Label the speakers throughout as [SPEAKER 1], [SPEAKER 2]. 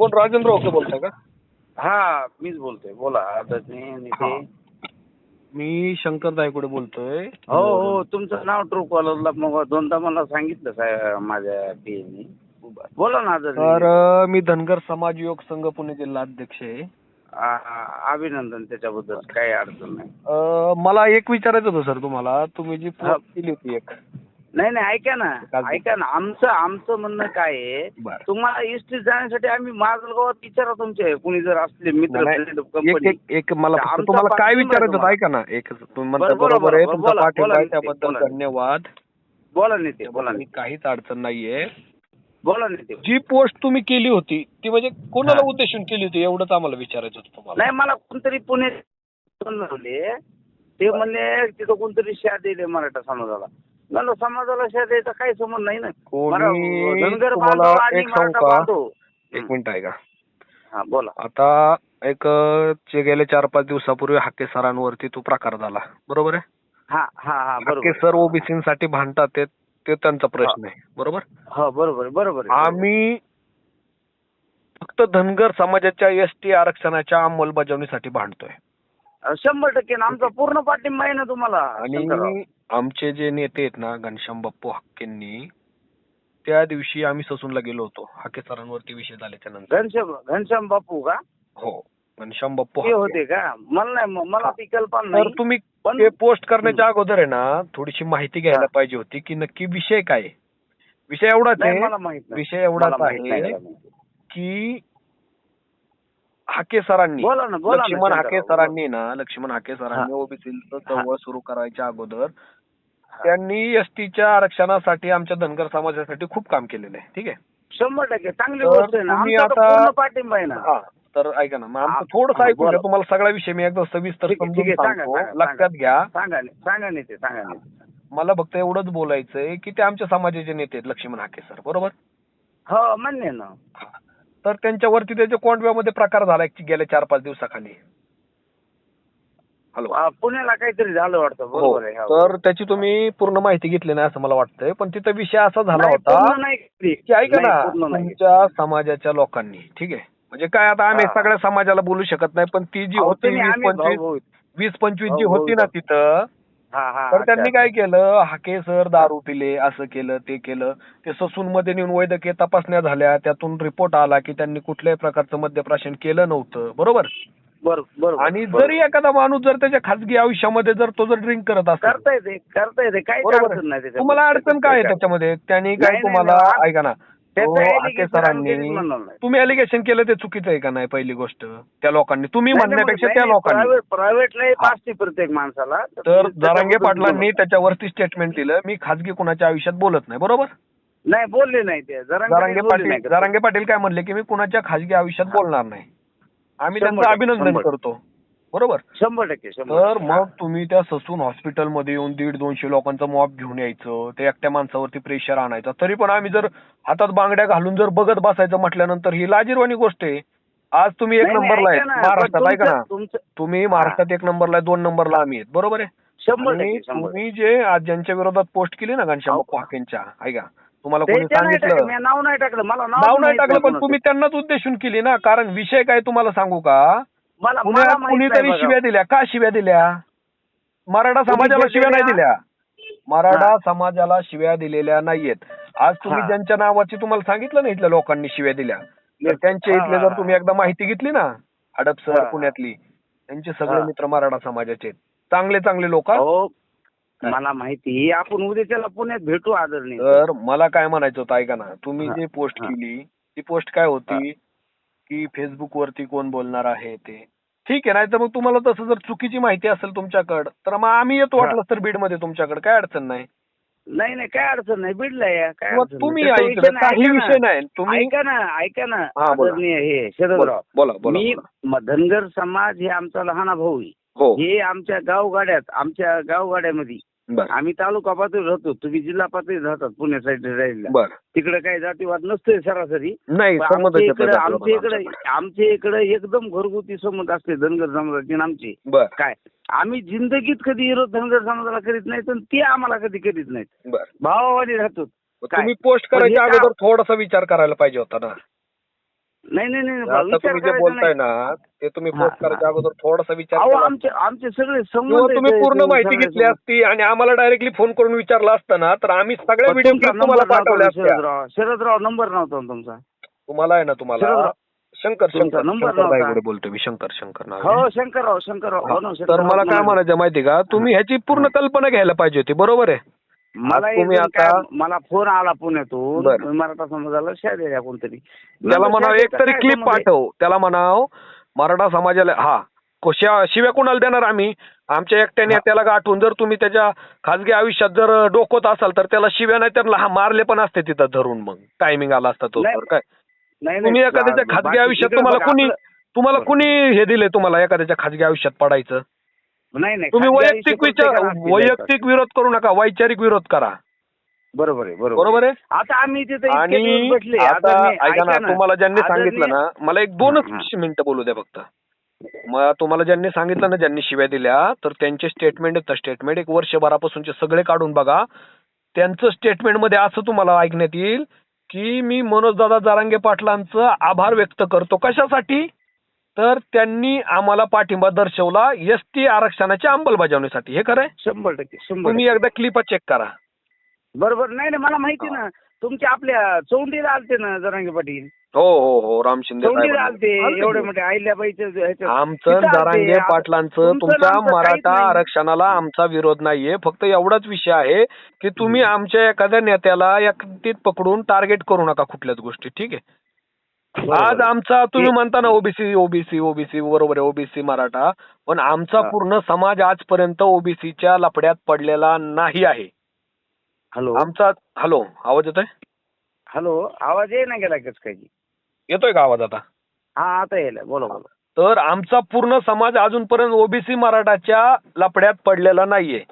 [SPEAKER 1] कोण राजेंद्र ओके बोलताय का?
[SPEAKER 2] हा मीच बोलतोय. बोला आता ते. नेते.
[SPEAKER 1] मी शंकर दायकुडे बोलतोय.
[SPEAKER 2] हो हो तुमचं नाव ट्रू कॉलरला मग दोनदा मला सांगितलं साहेब माझ्या पीएनी बोला ना आता
[SPEAKER 1] तर अ, मी धनगर समाज योग संघ पुणे जिल्हा अध्यक्ष आहे
[SPEAKER 2] अभिनंदन त्याच्याबद्दल काही अडचण नाही.
[SPEAKER 1] अ, मला एक विचारायचं होतं सर तुम्हाला. तुम्ही जी
[SPEAKER 2] हा.
[SPEAKER 1] पोस्ट केली होती एक.
[SPEAKER 2] नाही नाही ऐका ना. ऐका ना आमचं आमचं म्हणणं काय आहे. तुम्हाला इस्टीत जाण्यासाठी आम्ही माजलगावात विचारा तुमचे कुणी जर असले मित्र
[SPEAKER 1] एक
[SPEAKER 2] company.
[SPEAKER 1] एक एक मला तुम्हाला काय विचारायचं. ऐका ना एक बरोबर आहे तुमचा त्याबद्दल. धन्यवाद
[SPEAKER 2] बोला नेते बोला
[SPEAKER 1] काहीच अडचण नाहीये
[SPEAKER 2] बोला नेते
[SPEAKER 1] जी पोस्ट तुम्ही केली होती ती म्हणजे कोणाला. उद्देशून केली होती एवढंच आम्हाला विचारायचं होतं तुम्हाला
[SPEAKER 2] नाही मला कोणतरी पुणे ते म्हणले तिथं कोणतरी शा दिले मराठा समाजाला म्हणलं समाजाला शा द्यायचा काही संबंध नाही ना.
[SPEAKER 1] कोणी
[SPEAKER 2] मरा- धनगर
[SPEAKER 1] तुम्हाला
[SPEAKER 2] बांधव आणि
[SPEAKER 1] एक सांगू
[SPEAKER 2] मराठा
[SPEAKER 1] का?
[SPEAKER 2] बांधव.
[SPEAKER 1] एक. मिनिट आहे का
[SPEAKER 2] हा बोला.
[SPEAKER 1] आता एक अ, जे गेले चार पाच दिवसापूर्वी हाके सरांवरती तो प्रकार झाला. बरोबर आहे?
[SPEAKER 2] हा हा हा
[SPEAKER 1] हाके
[SPEAKER 2] बरोबर.
[SPEAKER 1] सर ओबीसीसाठी भांडतात ते ते त्यांचा प्रश्न आहे. बरोबर?
[SPEAKER 2] हो बरोबर बरोबर आहे.
[SPEAKER 1] आम्ही फक्त धनगर समाजाच्या एस टी आरक्षणाच्या अंमलबजावणीसाठी भांडतोय.
[SPEAKER 2] शंभर टक्के ना आमचा पूर्ण पाठिंबा आहे ना तुम्हाला शंकरराव.
[SPEAKER 1] आणि आमचे जे नेते आहेत ना घनश्याम बाप्पू हक्केंनी त्या दिवशी आम्ही ससूनला गेलो होतो हाके सरांवरती विषय झाल्याच्यानंतर
[SPEAKER 2] घनश्याम घनश्याम बापू का
[SPEAKER 1] हो घनश्याम बाप्पू
[SPEAKER 2] ते
[SPEAKER 1] हाके.
[SPEAKER 2] होते का मला नाही मला
[SPEAKER 1] हा.
[SPEAKER 2] ती कल्पना
[SPEAKER 1] तर
[SPEAKER 2] नाही
[SPEAKER 1] तुम्ही
[SPEAKER 2] पण-
[SPEAKER 1] ते पोस्ट करण्याच्या अगोदर आहे ना थोडीशी माहिती घ्यायला
[SPEAKER 2] हा.
[SPEAKER 1] पाहिजे होती की नक्की विषय काय आहे. विषय एवढाच
[SPEAKER 2] नाही,
[SPEAKER 1] आहे
[SPEAKER 2] मला माहीत नाही
[SPEAKER 1] विषय एवढाच
[SPEAKER 2] मला माहीत नाही
[SPEAKER 1] आहे. की हाके सरांनी
[SPEAKER 2] बोला ना बोला ना
[SPEAKER 1] लक्ष्मण हाके सरांनी ना लक्ष्मण हाके सरांनी ओबीसीचं चळवळ सुरू करायच्या अगोदर. त्यांनी एसटीच्या आरक्षणासाठी आमच्या धनगर समाजासाठी खूप काम केलेलं आहे. ठीक आहे?
[SPEAKER 2] शंभर टक्के. चांगली
[SPEAKER 1] तर
[SPEAKER 2] गोष्ट आहे ना.
[SPEAKER 1] तुम्ही
[SPEAKER 2] आमचा तर
[SPEAKER 1] आता-
[SPEAKER 2] पूर्ण पाठिंबा आहे ना.
[SPEAKER 1] हा तर ऐका ना मग आमचं
[SPEAKER 2] हा,
[SPEAKER 1] थोडंसं
[SPEAKER 2] हा,
[SPEAKER 1] ऐकून घ्या. तुम्हाला सगळा विषय मी एकदा सविस्तर
[SPEAKER 2] ठीक आहे,
[SPEAKER 1] समजून
[SPEAKER 2] ठीक आहे, सांगा,
[SPEAKER 1] सांगतो.
[SPEAKER 2] सांगा,
[SPEAKER 1] लक्षात घ्या.
[SPEAKER 2] सांगा ने- सांगा
[SPEAKER 1] मला फक्त एवढंच बोलायचंय की ते आमच्या समाजाचे नेते आहेत लक्ष्मण हाके सर बरोबर?
[SPEAKER 2] हो मान्य आहे ना.
[SPEAKER 1] तर त्यांच्यावरती त्याच्या कोंडव्यामध्ये प्रकार झाला गेल्या चार पाच दिवसाखाली हॅलो
[SPEAKER 2] पुण्याला काहीतरी झालं वाटतं
[SPEAKER 1] हो
[SPEAKER 2] बरोबर आहे.
[SPEAKER 1] तर त्याची तुम्ही पूर्ण माहिती घेतली नाही असं मला वाटतंय पण तिथं विषय असा झाला होता. की ऐका ना. तुमच्या समाजाच्या लोकांनी ठीक आहे म्हणजे काय आता आम्ही. सगळ्या समाजाला बोलू शकत नाही पण ती जी होती वीस पंचवीस जी होती ना. तिथं तर त्यांनी. काय केलं? हाके सर दारू पिले असं केलं ते केलं. ते ससून मध्ये नेऊन वैद्यकीय तपासण्या झाल्या. त्यातून रिपोर्ट आला की त्यांनी कुठल्याही प्रकारचं मद्यप्राशन केलं नव्हतं. बरोबर?
[SPEAKER 2] बरोबर
[SPEAKER 1] आणि. जरी एखादा माणूस जर त्याच्या खाजगी आयुष्यामध्ये जर तो जर ड्रिंक करत असेल.
[SPEAKER 2] करता येते करता येते.
[SPEAKER 1] तुम्हाला अडचण काय आहे त्याच्यामध्ये? त्यांनी काय तुम्हाला. ऐका ना.
[SPEAKER 2] आम्ही
[SPEAKER 1] सरांनी.
[SPEAKER 2] नाही.
[SPEAKER 1] तुम्ही अलिगेशन केलं ते चुकीचं आहे का नाही पहिली गोष्ट? त्या लोकांनी. तुम्ही म्हणण्यापेक्षा त्या लोकांनी.
[SPEAKER 2] प्रायव्हेट असते प्रत्येक माणसाला.
[SPEAKER 1] तर जरांगे पाटलांनी. त्याच्यावरती स्टेटमेंट दिलं. मी खाजगी कुणाच्या आयुष्यात बोलत नाही बरोबर?
[SPEAKER 2] नाही बोलले नाही ते. जरांगे
[SPEAKER 1] पाटील
[SPEAKER 2] नाही?
[SPEAKER 1] जरांगे पाटील काय म्हणले की मी कुणाच्या खाजगी आयुष्यात बोलणार नाही. आम्ही त्यांचं अभिनंदन. करतो. बरोबर?
[SPEAKER 2] शंभर टक्के
[SPEAKER 1] तर. मग तुम्ही त्या ससून हॉस्पिटलमध्ये येऊन दीड दोनशे लोकांचं मॉब घेऊन यायचं ते एकट्या माणसावरती प्रेशर आणायचं. तरी पण आम्ही जर हातात बांगड्या घालून जर बघत बसायचं म्हटल्यानंतर ही लाजीरवाणी गोष्ट आहे. आज तुम्ही एक नंबरला आहे महाराष्ट्रात ऐका ना. तुम्ही महाराष्ट्रात एक नंबरला आहे दोन नंबरला आम्ही आहेत. बरोबर आहे? तुम्ही जे आज ज्यांच्या विरोधात पोस्ट केली ना घनश्याम. बाप्पू हाकेंच्या ऐका. तुम्हाला कोणी सांगितलं?
[SPEAKER 2] नाव नाही टाकलं मला
[SPEAKER 1] नाव नाही टाकलं पण. तुम्ही त्यांनाच उद्देशून केली ना. कारण विषय काय तुम्हाला सांगू का?
[SPEAKER 2] मला मला
[SPEAKER 1] पुण्यात
[SPEAKER 2] माहीत
[SPEAKER 1] कुणीतरी
[SPEAKER 2] बघा.
[SPEAKER 1] शिव्या दिल्या का शिव्या दिल्या मराठा
[SPEAKER 2] कुणी
[SPEAKER 1] समाजाला शिव्या नाही
[SPEAKER 2] दिल्या?
[SPEAKER 1] मराठा
[SPEAKER 2] हा.
[SPEAKER 1] समाजाला शिव्या दिलेल्या नाहीयेत आज तुम्ही
[SPEAKER 2] हा.
[SPEAKER 1] ज्यांच्या नावाची तुम्हाला सांगितलं ना इथल्या लोकांनी शिव्या दिल्या तर त्यांच्या
[SPEAKER 2] हा,
[SPEAKER 1] इथले जर. तुम्ही एकदा माहिती घेतली ना हडप सर
[SPEAKER 2] हा.
[SPEAKER 1] पुण्यातली त्यांचे सगळे
[SPEAKER 2] हा.
[SPEAKER 1] मित्र मराठा समाजाचे आहेत. चांगले चांगले लोक
[SPEAKER 2] हो मला माहिती आपण उद्याच्याला पुण्यात भेटू आदरणीय
[SPEAKER 1] तर मला काय म्हणायचं होतं ऐका ना तुम्ही
[SPEAKER 2] हा.
[SPEAKER 1] जे पोस्ट
[SPEAKER 2] हा.
[SPEAKER 1] केली ती पोस्ट काय होती की फेसबुक वरती कोण बोलणार आहे ते ठीक आहे नाही तर मग तुम्हाला तसं जर चुकीची माहिती असेल तुमच्याकडं तर मग आम्ही येतो. वाटलं तर बीडमध्ये तुमच्याकडे काय अडचण नाही
[SPEAKER 2] नाही नाही काय अडचण नाही बिडला या काय
[SPEAKER 1] मग
[SPEAKER 2] अडचण नाही.
[SPEAKER 1] तुम्ही
[SPEAKER 2] त्याचा
[SPEAKER 1] ऐकलं
[SPEAKER 2] विषय
[SPEAKER 1] काही
[SPEAKER 2] ऐका ना.
[SPEAKER 1] विषय नाही तुम्ही
[SPEAKER 2] ऐका ना ऐका ना
[SPEAKER 1] हा, बोला.
[SPEAKER 2] आदरणीय हे
[SPEAKER 1] बोला
[SPEAKER 2] शरदराव
[SPEAKER 1] बोला बोला
[SPEAKER 2] मी
[SPEAKER 1] बोला.
[SPEAKER 2] म- धनगर समाज हे आमचा लहान भाऊ आहे.
[SPEAKER 1] हो
[SPEAKER 2] हे आमच्या गावगाड्यात आमच्या गावगाड्यामध्ये
[SPEAKER 1] बर.
[SPEAKER 2] आम्ही तालुका पातळीवर राहतो. तुम्ही जिल्हा पातळीवर राहतात पुण्या साईड राहिला
[SPEAKER 1] बर.
[SPEAKER 2] तिकडे काही जातीवाद नसतोय सरासरी.
[SPEAKER 1] नाही
[SPEAKER 2] पण
[SPEAKER 1] संमत
[SPEAKER 2] आमच्या इकडे आमच्या इकडे
[SPEAKER 1] आमच्याकडे.
[SPEAKER 2] आमच्या इकडे एकदम घरगुती संमत असते धनगर समाजाचे आणि आमचे.
[SPEAKER 1] बर.
[SPEAKER 2] काय? आम्ही जिंदगीत कधी विरोध धनगर समाजाला करीत नाहीत आणि ते आम्हाला कधी करीत नाहीत.
[SPEAKER 1] बर.
[SPEAKER 2] राहतो. काय?
[SPEAKER 1] तुम्ही पोस्ट
[SPEAKER 2] पण हे
[SPEAKER 1] करायच्या
[SPEAKER 2] काय-
[SPEAKER 1] अगोदर थोडासा विचार करायला पाहिजे होता ना.
[SPEAKER 2] नाही नाही नाही
[SPEAKER 1] आता
[SPEAKER 2] विचार
[SPEAKER 1] तुम्ही जे
[SPEAKER 2] करायचा
[SPEAKER 1] बोलताय
[SPEAKER 2] नाही.
[SPEAKER 1] ना ते तुम्ही
[SPEAKER 2] हा,
[SPEAKER 1] पोस्ट करायच्या. अगोदर थोडासा विचार
[SPEAKER 2] अहो आमचे आमचे सगळे
[SPEAKER 1] किंवा
[SPEAKER 2] संबंध
[SPEAKER 1] तुम्ही पूर्ण माहिती घेतली असती आणि आम्हाला डायरेक्टली फोन करून विचारलं असतं ना तर आम्ही सगळ्या व्हिडिओ क्लिप तुम्हाला पाठवल्या असत्या
[SPEAKER 2] शरदराव शरदराव नंबर नव्हता ना तुमचा
[SPEAKER 1] तुम्हाला आहे ना तुम्हाला
[SPEAKER 2] शरदराव.
[SPEAKER 1] शंकर
[SPEAKER 2] तुमचा
[SPEAKER 1] शंकर
[SPEAKER 2] नंबर
[SPEAKER 1] शंकर
[SPEAKER 2] नव्हता.
[SPEAKER 1] दायगुडे बोलतोय मी शंकर शंकर नाव आहे.
[SPEAKER 2] हो शंकरराव शंकरराव हो ना.
[SPEAKER 1] तर
[SPEAKER 2] शंकरराव
[SPEAKER 1] मला काय म्हणायचं माहिती का तुम्ही ह्याची पूर्ण कल्पना घ्यायला पाहिजे होती बरोबर आहे
[SPEAKER 2] मला एक
[SPEAKER 1] तुम्ही आता-
[SPEAKER 2] काय- मला फोन आला पुण्यातून. मराठा समाजाला शा द्या कोणतरी
[SPEAKER 1] त्याला म्हणावं एक तरी क्लिप? पाठव त्याला म्हणाव मराठा समाजाला हा कोशा शिव्या कोणाला देणार आम्ही आमच्या एकट्याने. त्याला गाठून जर तुम्ही त्याच्या खासगी आयुष्यात जर डोकत असाल तर त्याला शिव्या नाही तर लहा- मारले पण असते तिथं धरून मग टायमिंग आला असता तो
[SPEAKER 2] नाही.
[SPEAKER 1] तर काय
[SPEAKER 2] नाही,
[SPEAKER 1] तुम्ही एखाद्याच्या
[SPEAKER 2] बाकी
[SPEAKER 1] आयुष्यात तुम्हाला कुणी तुम्हाला. कुणी हे दिले तुम्हाला एखाद्याच्या खाजगी आयुष्यात पडायचं
[SPEAKER 2] नाही नाही
[SPEAKER 1] तुम्ही वैयक्तिक विचार
[SPEAKER 2] प्रत्येकाला
[SPEAKER 1] वैयक्तिक विरोध करू नका वैचारिक विरोध करा.
[SPEAKER 2] बरोबर आहे बरोबर
[SPEAKER 1] बरोबर आहे?
[SPEAKER 2] आता आम्ही तिथे इतके
[SPEAKER 1] आणि
[SPEAKER 2] बसले
[SPEAKER 1] आता ऐका ना तुम्हाला ज्यांनी
[SPEAKER 2] आदरणीय-
[SPEAKER 1] सांगितलं ना मला एक दोनच
[SPEAKER 2] हा,
[SPEAKER 1] मिनिटं बोलू द्या फक्त. मग तुम्हाला ज्यांनी सांगितलं ना ज्यांनी शिव्या दिल्या तर त्यांचे स्टेटमेंट येतं स्टेटमेंट एक वर्षभरापासूनचे सगळे काढून बघा. त्यांचं स्टेटमेंटमध्ये असं तुम्हाला ऐकण्यात येईल की मी मनोजदादा जारांगे पाटलांचं आभार व्यक्त करतो. कशासाठी? तर त्यांनी आम्हाला पाठिंबा दर्शवला एस टी आरक्षणाच्या अंमलबजावणीसाठी हे खरंय
[SPEAKER 2] शंभर टक्के शंभर
[SPEAKER 1] तुम्ही. एकदा क्लिप चेक करा
[SPEAKER 2] बरोबर नाही नाही मला माहिती ना तुमच्या आपल्या चौंडीला आलते ना जरांगे पाटील
[SPEAKER 1] हो हो हो राम शिंदे
[SPEAKER 2] चौंडीला
[SPEAKER 1] साहेबांनी.
[SPEAKER 2] आलते
[SPEAKER 1] आलते
[SPEAKER 2] एवढे. मोठे.
[SPEAKER 1] आमचं
[SPEAKER 2] तिथं आलते.
[SPEAKER 1] जारांगे
[SPEAKER 2] आप-
[SPEAKER 1] पाटलांचं
[SPEAKER 2] तुमचं
[SPEAKER 1] तुमच्या
[SPEAKER 2] काहीच
[SPEAKER 1] मराठा
[SPEAKER 2] नाही.
[SPEAKER 1] आरक्षणाला आमचा विरोध नाहीये फक्त एवढाच विषय आहे की तुम्ही आमच्या एखाद्या नेत्याला एकटीत पकडून टार्गेट करू नका कुठल्याच गोष्टी ठीक आहे. आज आमचा तुम्ही म्हणता ना ओबीसी ओबीसी ओबीसी बरोबर आहे ओबीसी मराठा. पण आमचा. पूर्ण समाज आजपर्यंत ओबीसीच्या लपड्यात पडलेला नाही आहे.
[SPEAKER 2] हॅलो.
[SPEAKER 1] आमचा हॅलो आवाज येतोय?
[SPEAKER 2] हॅलो आवाज ये ना गेला कस काही
[SPEAKER 1] येतोय का आवाज आता?
[SPEAKER 2] हा आता यायला. बोला बोला.
[SPEAKER 1] तर आमचा पूर्ण समाज अजूनपर्यंत ओबीसी मराठाच्या लपड्यात पडलेला नाहीये.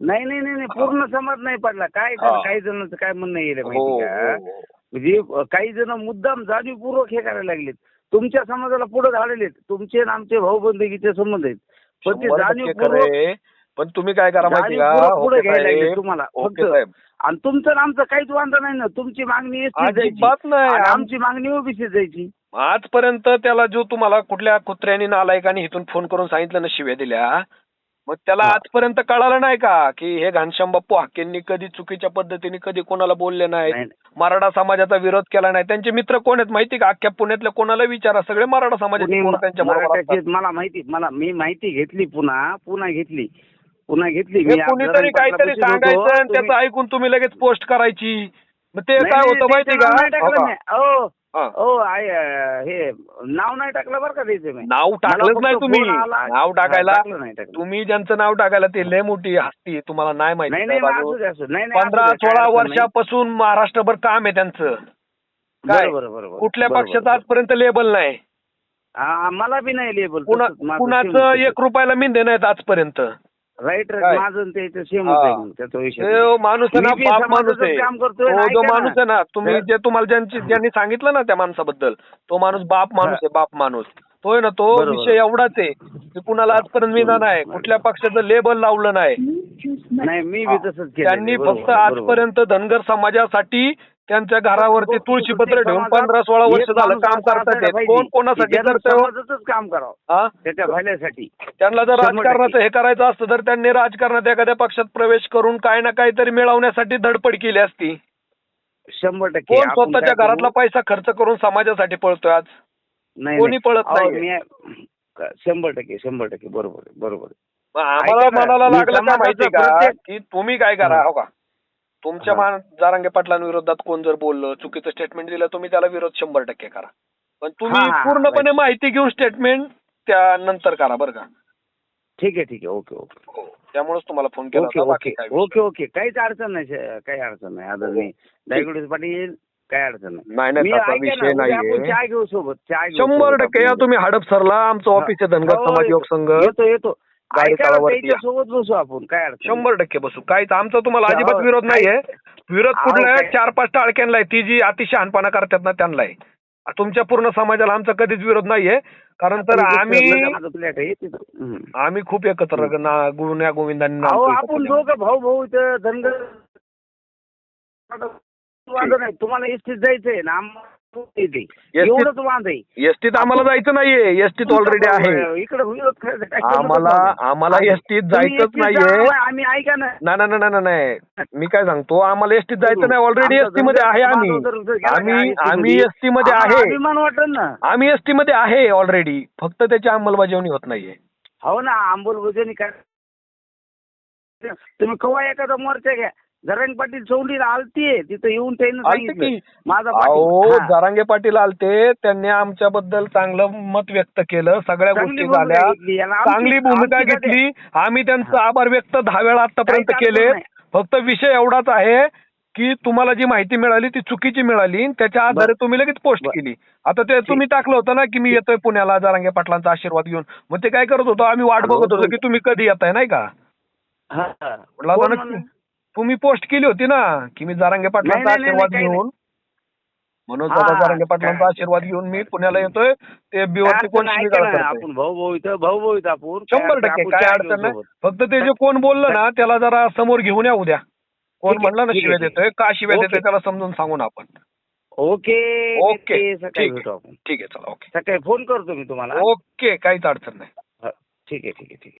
[SPEAKER 2] नाही नाही नाही पूर्ण समाज नाही पडला. काय. काही जणांचं काय म्हणणं येईल
[SPEAKER 1] हो
[SPEAKER 2] माहिती का. म्हणजे काही जण मुद्दाम जाणीवपूर्वक हे करायला लागलेत. तुमच्या समाजाला पुढे झालेले तुमचे आणि आमचे भाऊ बंधुकीचे संबंध आहेत. पण ते जाणीवपूर्वक.
[SPEAKER 1] पण तुम्ही काय करा माहिती
[SPEAKER 2] पुढे घ्यायला लागले तुम्हाला.
[SPEAKER 1] ओके
[SPEAKER 2] फक्त
[SPEAKER 1] साहेब
[SPEAKER 2] आणि तुमचं आमचं काहीच वांधा नाही ना. तुमची मागणी आमची मागणी ओबीसी जायची.
[SPEAKER 1] आजपर्यंत त्याला जो तुम्हाला कुठल्या कुत्र्यानी नालायकानी इथून फोन करून सांगितलं ना शिव्या दिल्या मग त्याला. आजपर्यंत कळालं नाही का की हे घनश्याम बाप्पू हाकेंनी कधी चुकीच्या पद्धतीने कधी कोणाला बोलले
[SPEAKER 2] नाही
[SPEAKER 1] मराठा समाजाचा विरोध केला नाही. त्यांचे मित्र कोण आहेत माहिती का? अख्ख्या पुण्यातल्या कोणाला विचारा? सगळे मराठा समाजाचे त्यांच्या.
[SPEAKER 2] मला माहिती मला मी माहिती घेतली पुन्हा पुन्हा घेतली. पुन्हा घेतली.
[SPEAKER 1] कुणीतरी काहीतरी. सांगायचं त्याचं ऐकून तुम्ही लगेच पोस्ट करायची. मग ते काय होतं माहिती का? हो.
[SPEAKER 2] अहो
[SPEAKER 1] हा.
[SPEAKER 2] नाव नाही टाकलं बरं का त्याचं मी
[SPEAKER 1] नाव टाकलंच नाही तुम्ही. नाव टाकायला. तुम्ही ज्यांचं नाव टाकायला ते लय मोठी हस्ती तुम्हाला नाही माहिती पंधरा सोळा. वर्षापासून महाराष्ट्रभर काम आहे त्यांचं काय कुठल्या पक्षाचं. आजपर्यंत लेबल नाही
[SPEAKER 2] मला बी नाही लेबल
[SPEAKER 1] कुणा कुणाचं एक रुपयाला मिंदे नाहीत आजपर्यंत
[SPEAKER 2] राईट
[SPEAKER 1] काय?
[SPEAKER 2] माझं आणि त्याचं सेम
[SPEAKER 1] हा.
[SPEAKER 2] होतं त्याचा विषय
[SPEAKER 1] तो माणूस आहे ना
[SPEAKER 2] मी बी
[SPEAKER 1] बाप माणूस
[SPEAKER 2] समाजाचं
[SPEAKER 1] आहे
[SPEAKER 2] काम करतोय,
[SPEAKER 1] तो
[SPEAKER 2] ऐका
[SPEAKER 1] जो
[SPEAKER 2] ना.
[SPEAKER 1] माणूस आहे ना तुम्ही जे तुम्हाला ज्यांची ज्यांनी सांगितलं ना त्या माणसाबद्दल तो माणूस बाप माणूस आहे बाप माणूस तो आहे ना तो
[SPEAKER 2] बरोबर.
[SPEAKER 1] विषय एवढाच आहे की कुणाला आजपर्यंत विना नाही कुठल्या पक्षाचं लेबल लावलं नाही
[SPEAKER 2] नाही मी बी तसंच केलं
[SPEAKER 1] त्यांनी फक्त आजपर्यंत धनगर समाजासाठी त्यांच्या घरावरती तुळशीपत्र ठेवून पंधरा सोळा वर्ष झालं काम करतात. कोण कोणासाठी करतंय?
[SPEAKER 2] समाजाचंच काम करावं
[SPEAKER 1] हा
[SPEAKER 2] त्याच्या भल्यासाठी
[SPEAKER 1] त्यांना जर
[SPEAKER 2] शंभर
[SPEAKER 1] राजकारणाचं
[SPEAKER 2] टक्के.
[SPEAKER 1] हे करायचं असतं तर त्यांनी राजकारणात एखाद्या पक्षात प्रवेश करून काय ना काहीतरी मिळवण्यासाठी धडपड केली असती
[SPEAKER 2] शंभर टक्के
[SPEAKER 1] कोण
[SPEAKER 2] आपण
[SPEAKER 1] स्वतःच्या घरातला? पैसा खर्च करून समाजासाठी पळतोय आज
[SPEAKER 2] नाही,
[SPEAKER 1] कोणी
[SPEAKER 2] नाही.
[SPEAKER 1] पळत
[SPEAKER 2] अहो,
[SPEAKER 1] नाहीये.
[SPEAKER 2] मी- शंभर टक्के शंभर टक्के बरोबर आहे, बरोबर आहे.
[SPEAKER 1] मग आम्हाला
[SPEAKER 2] ऐका ना,
[SPEAKER 1] म्हणायला
[SPEAKER 2] मी
[SPEAKER 1] लागलं का माहिती का
[SPEAKER 2] प्रत्येक-
[SPEAKER 1] की तुम्ही काय करा.
[SPEAKER 2] हो
[SPEAKER 1] का तुमच्या जारांगे पाटलांविरोधात कोण जर बोललं चुकीचं स्टेटमेंट दिलं तुम्ही त्याला विरोध शंभर टक्के करा. पण तुम्ही पूर्णपणे. माहिती घेऊन स्टेटमेंट त्यानंतर करा बरं का.
[SPEAKER 2] ठीक आहे ठीक आहे. Okay okay.
[SPEAKER 1] हो त्यामुळेच तुम्हाला फोन केला
[SPEAKER 2] ओके ओके.
[SPEAKER 1] काय
[SPEAKER 2] ओके ओके. काहीच अडचण नाही काही अडचण नाही. मी दायगुडे पाटील काही अडचण नाही.
[SPEAKER 1] नाही नाही
[SPEAKER 2] मी
[SPEAKER 1] तसा
[SPEAKER 2] ऐका ना,
[SPEAKER 1] विषय
[SPEAKER 2] उद्या आपण
[SPEAKER 1] नाहीये.
[SPEAKER 2] चहा घेऊ सोबत
[SPEAKER 1] शंभर टक्के या. तुम्ही हडपसरला आमचं. ऑफिस आहे धनगर
[SPEAKER 2] हो,
[SPEAKER 1] समाज. योग संघ.
[SPEAKER 2] येतो येतो.
[SPEAKER 1] गाडी तळावरती या.
[SPEAKER 2] सोबत बसू आपण काय अडचण नाही.
[SPEAKER 1] शंभर टक्के बसू काहीच आमचा तुम्हाला अजिबात विरोध नाहीये विरोध
[SPEAKER 2] अहो,
[SPEAKER 1] कुठला आहे
[SPEAKER 2] काय-
[SPEAKER 1] चार पाच टाळक्यांना आहे ती जी अतिशहानपणा करतात ना त्यांना आहे तुमच्या पूर्ण समाजाला आमचा कधीच विरोध नाहीये कारण तर आम्ही
[SPEAKER 2] इथे माझं flat आहे, तिथं. हम्म.
[SPEAKER 1] आम्ही खूप एकत्र ना गुन्ह्या गोविंदांनी
[SPEAKER 2] अहो आपण
[SPEAKER 1] पुण्यात.
[SPEAKER 2] दोघं भाऊ भाऊ इथं धनगर नाही तुम्हाला इस्टीत जायचंय ना आम्हाला येते
[SPEAKER 1] एसटीत-
[SPEAKER 2] एवढंच वांद आहे.
[SPEAKER 1] एसटीत आम्हाला जायचं नाहीये. एसटीत ऑलरेडी आहे.
[SPEAKER 2] इकडे
[SPEAKER 1] आम्हाला. आम्हाला एसटीत जायचंच नाहीये.
[SPEAKER 2] जा, आम्ही ऐका ना.
[SPEAKER 1] नाही मी काय सांगतो? आम्हाला एसटीत जायचं नाही. ऑलरेडी एसटी मध्ये आहे आम्ही. आम्ही आम्ही? एसटी मध्ये आहे.
[SPEAKER 2] ना.
[SPEAKER 1] आम्ही एसटी मध्ये आहे ऑलरेडी फक्त त्याची अंमलबजावणी होत नाहीये.
[SPEAKER 2] हो ना अंमलबजावणी काय तुम्ही कवा एखादा मोर्चा घ्या. जरंग पाटील चौंडीला आलतीये तिथं येऊन त्यानं
[SPEAKER 1] आलते
[SPEAKER 2] सांगितलं.
[SPEAKER 1] की.
[SPEAKER 2] माझा
[SPEAKER 1] अहो
[SPEAKER 2] हा.
[SPEAKER 1] जरांगे पाटील आलते त्यांनी आमच्याबद्दल चांगलं मत व्यक्त केलं सगळ्या
[SPEAKER 2] चांगली
[SPEAKER 1] गोष्टी
[SPEAKER 2] भूमिका
[SPEAKER 1] झाल्या.
[SPEAKER 2] घेतली. याला आमची-
[SPEAKER 1] चांगली भूमिका
[SPEAKER 2] आमची
[SPEAKER 1] घेतली. आम्ही त्यांचं आभार व्यक्त दहा वेळा आतापर्यंत
[SPEAKER 2] अडचण
[SPEAKER 1] केले.
[SPEAKER 2] नाही.
[SPEAKER 1] फक्त विषय एवढाच आहे की तुम्हाला जी माहिती मिळाली ती चुकीची मिळाली. आणि त्याच्या आधारे तुम्ही लगेच पोस्ट
[SPEAKER 2] बरं.
[SPEAKER 1] केली. आता ते तुम्ही टाकलं होतं ना की मी येतोय पुण्याला जरांगे पाटलांचा आशीर्वाद घेऊन. मग ते काय करत होतो? आम्ही वाट
[SPEAKER 2] अहो,
[SPEAKER 1] बघत होतो की तुम्ही कधी येताय नाही का?
[SPEAKER 2] हा, हा.
[SPEAKER 1] म्हटलं आता
[SPEAKER 2] कोण
[SPEAKER 1] नक्की-
[SPEAKER 2] म्हणलं?
[SPEAKER 1] तुम्ही पोस्ट केली होती ना की मी जारांगे पाटलांचा आशीर्वाद घेऊन मनोज
[SPEAKER 2] हा,
[SPEAKER 1] दादा जारांगे पाटलांचा आशीर्वाद घेऊन मी पुण्याला येतोय. ते बिवरती कोण.
[SPEAKER 2] आपण भाऊ भाऊ इथं भाऊ भाऊ इथं आपण
[SPEAKER 1] शंभर टक्के काय अडचण नाही. फक्त ते जे कोण बोललं ना त्याला जरा समोर घेऊन या उद्या. कोण म्हणलं ना शिव्या देतोय का शिव्या. देतोय त्याला समजून सांगून आपण.
[SPEAKER 2] ओके
[SPEAKER 1] ओके,
[SPEAKER 2] सकाळी
[SPEAKER 1] ठीक
[SPEAKER 2] भेटू
[SPEAKER 1] आहे
[SPEAKER 2] आपण.
[SPEAKER 1] ठीक आहे चला ओके.
[SPEAKER 2] सकाळी फोन करतो मी तुम्हाला.
[SPEAKER 1] ओके काहीच अडचण नाही.
[SPEAKER 2] ठीक आहे ठीक आहे ठीक आहे.